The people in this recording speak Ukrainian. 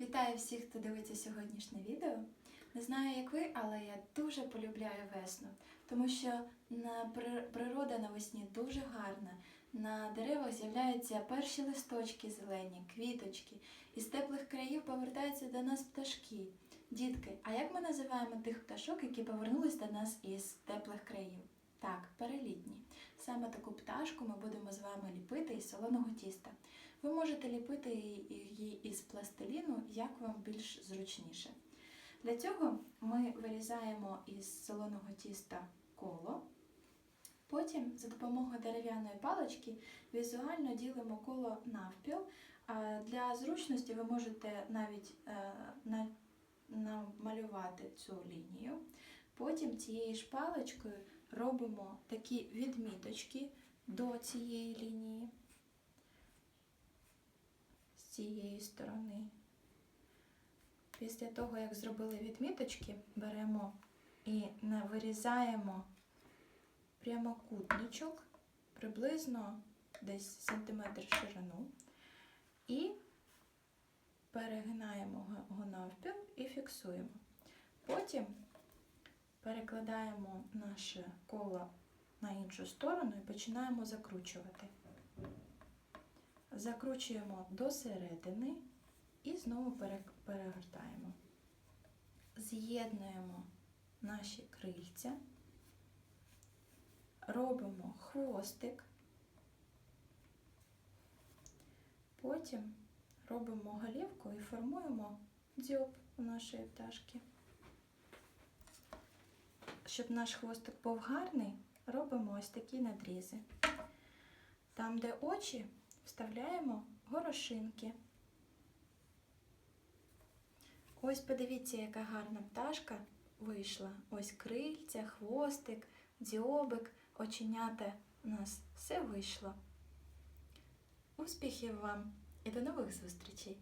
Вітаю всіх, хто дивиться сьогоднішнє відео. Не знаю, як ви, але я дуже полюбляю весну, тому що природа навесні дуже гарна. На деревах з'являються перші листочки зелені, квіточки. Із теплих країв повертаються до нас пташки. Дітки, а як ми називаємо тих пташок, які повернулись до нас із теплих країв? Так, перелітні. Саме таку пташку ми будемо з вами ліпити із солоного тіста. Ви можете ліпити її із пластиліну, як вам більш зручніше. Для цього ми вирізаємо із солоного тіста коло. Потім за допомогою дерев'яної палички візуально ділимо коло навпіл. Для зручності ви можете навіть е, намалювати цю лінію. Потім цією ж паличкою робимо такі відміточки до цієї лінії з цієї сторони. Після того, як зробили відміточки, беремо і вирізаємо прямокутничок приблизно десь сантиметр ширину і перегинаємо його навпіл і фіксуємо. Потім перекладаємо наше коло на іншу сторону і починаємо закручувати. Закручуємо до середини і знову перегортаємо. З'єднуємо наші крильця, робимо хвостик, потім робимо голівку і формуємо дзьоб у нашої пташки. Щоб наш хвостик був гарний, робимо ось такі надрізи. Там, де очі, вставляємо горошинки. Ось подивіться, яка гарна пташка вийшла. Ось крильця, хвостик, дзьобик, оченята. У нас все вийшло. Успіхів вам і до нових зустрічей!